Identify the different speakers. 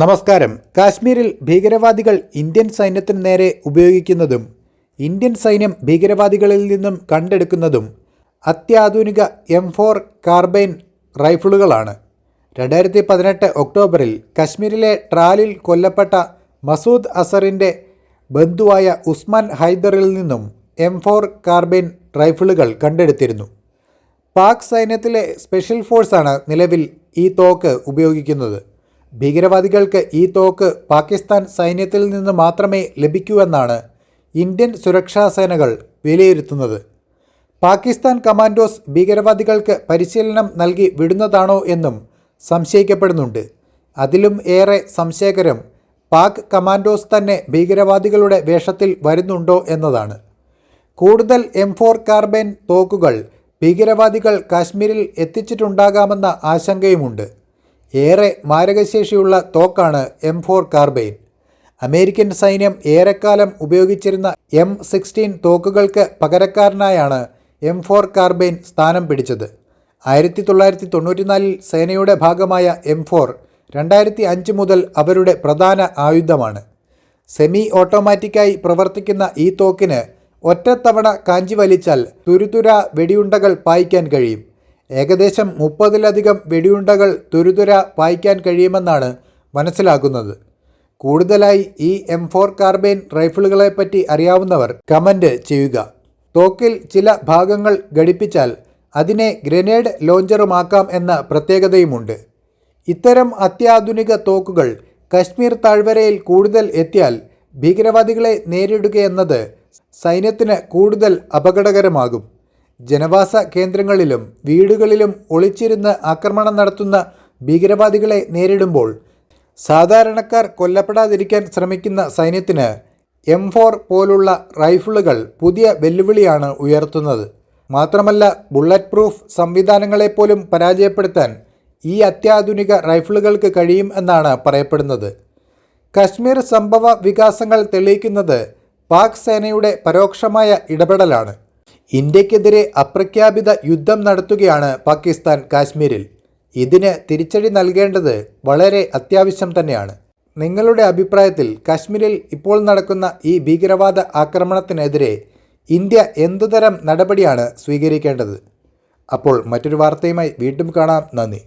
Speaker 1: നമസ്കാരം. കാശ്മീരിൽ ഭീകരവാദികൾ ഇന്ത്യൻ സൈന്യത്തിന് നേരെ ഉപയോഗിക്കുന്നതും ഇന്ത്യൻ സൈന്യം ഭീകരവാദികളിൽ നിന്നും കണ്ടെടുക്കുന്നതും അത്യാധുനിക എം ഫോർ കാർബൈൻ റൈഫിളുകളാണ് രണ്ടായിരത്തി പതിനെട്ട് ഒക്ടോബറിൽ കശ്മീരിലെ ട്രാലിൽ കൊല്ലപ്പെട്ട മസൂദ് അസറിന്റെ ബന്ധുവായ ഉസ്മാൻ ഹൈദറിൽ നിന്നും എം ഫോർ കാർബൈൻ റൈഫിളുകൾ കണ്ടെടുത്തിരുന്നു. പാക് സൈന്യത്തിലെ സ്പെഷ്യൽ ഫോഴ്സാണ് നിലവിൽ ഈ തോക്ക് ഉപയോഗിക്കുന്നത്. ഭീകരവാദികൾക്ക് ഈ തോക്ക് പാകിസ്ഥാൻ സൈന്യത്തിൽ നിന്ന് മാത്രമേ ലഭിക്കൂ എന്നാണ് ഇന്ത്യൻ സുരക്ഷാ സേനകൾ വിലയിരുത്തുന്നത്. പാകിസ്ഥാൻ കമാൻഡോസ് ഭീകരവാദികൾക്ക് പരിശീലനം നൽകി വിടുന്നതാണോ എന്നും സംശയിക്കപ്പെടുന്നുണ്ട്. അതിലും ഏറെ സംശയകരം പാക് കമാൻഡോസ് തന്നെ ഭീകരവാദികളുടെ വേഷത്തിൽ വരുന്നുണ്ടോ എന്നതാണ്. കൂടുതൽ എം ഫോർ കാർബൈൻ തോക്കുകൾ ഭീകരവാദികൾ കാശ്മീരിൽ എത്തിച്ചിട്ടുണ്ടാകാമെന്ന ആശങ്കയുമുണ്ട്. ഏറെ മാരകശേഷിയുള്ള തോക്കാണ് എം ഫോർ കാർബൈൻ. അമേരിക്കൻ സൈന്യം ഏറെക്കാലം ഉപയോഗിച്ചിരുന്ന എം സിക്സ്റ്റീൻ തോക്കുകൾക്ക് പകരക്കാരനായാണ് എം ഫോർ കാർബൈൻ സ്ഥാനം പിടിച്ചത്. ആയിരത്തി തൊള്ളായിരത്തി തൊണ്ണൂറ്റിനാലിൽ സേനയുടെ ഭാഗമായ എം ഫോർ രണ്ടായിരത്തി അഞ്ച് മുതൽ അവരുടെ പ്രധാന ആയുധമാണ്. സെമി ഓട്ടോമാറ്റിക്കായി പ്രവർത്തിക്കുന്ന ഈ തോക്കിന് ഒറ്റത്തവണ കാഞ്ചി വലിച്ചാൽ തുരുതുര വെടിയുണ്ടകൾ പായിക്കാൻ കഴിയും. ഏകദേശം മുപ്പതിലധികം വെടിയുണ്ടകൾ തുരുതുര പായിക്കാൻ കഴിയുമെന്നാണ് മനസ്സിലാക്കുന്നത്. കൂടുതലായി ഈ എം ഫോർ കാർബൈൻ റൈഫിളുകളെപ്പറ്റി അറിയാവുന്നവർ കമന്റ് ചെയ്യുക. തോക്കിൽ ചില ഭാഗങ്ങൾ ഘടിപ്പിച്ചാൽ അതിനെ ഗ്രനേഡ് ലോഞ്ചറുമാക്കാം എന്ന പ്രത്യേകതയുമുണ്ട്. ഇത്തരം അത്യാധുനിക തോക്കുകൾ കശ്മീർ താഴ്വരയിൽ കൂടുതൽ എത്തിയാൽ ഭീകരവാദികളെ നേരിടുകയെന്നത് സൈന്യത്തിന് കൂടുതൽ അപകടകരമാകും. ജനവാസ കേന്ദ്രങ്ങളിലും വീടുകളിലും ഒളിച്ചിരുന്ന് ആക്രമണം നടത്തുന്ന ഭീകരവാദികളെ നേരിടുമ്പോൾ സാധാരണക്കാർ കൊല്ലപ്പെടാതിരിക്കാൻ ശ്രമിക്കുന്ന സൈന്യത്തിന് എം ഫോർ പോലുള്ള റൈഫിളുകൾ പുതിയ വെല്ലുവിളിയാണ് ഉയർത്തുന്നത്. മാത്രമല്ല ബുള്ളറ്റ് പ്രൂഫ് സംവിധാനങ്ങളെപ്പോലും പരാജയപ്പെടുത്താൻ ഈ അത്യാധുനിക റൈഫിളുകൾക്ക് കഴിയും എന്നാണ് പറയപ്പെടുന്നത്. കശ്മീർ സംഭവ വികാസങ്ങൾ തെളിയിക്കുന്നത് പാക് സേനയുടെ പരോക്ഷമായ ഇടപെടലാണ്. ഇന്ത്യക്കെതിരെ അപ്രഖ്യാപിത യുദ്ധം നടത്തുകയാണ് പാകിസ്ഥാൻ കാശ്മീരിൽ. ഇതിന് തിരിച്ചടി നൽകേണ്ടത് വളരെ അത്യാവശ്യം തന്നെയാണ്. നിങ്ങളുടെ അഭിപ്രായത്തിൽ കാശ്മീരിൽ ഇപ്പോൾ നടക്കുന്ന ഈ ഭീകരവാദ ആക്രമണത്തിനെതിരെ ഇന്ത്യ എന്തുതരം നടപടിയാണ് സ്വീകരിക്കേണ്ടത്? അപ്പോൾ മറ്റൊരു വാർത്തയുമായി വീണ്ടും കാണാം. നന്ദി.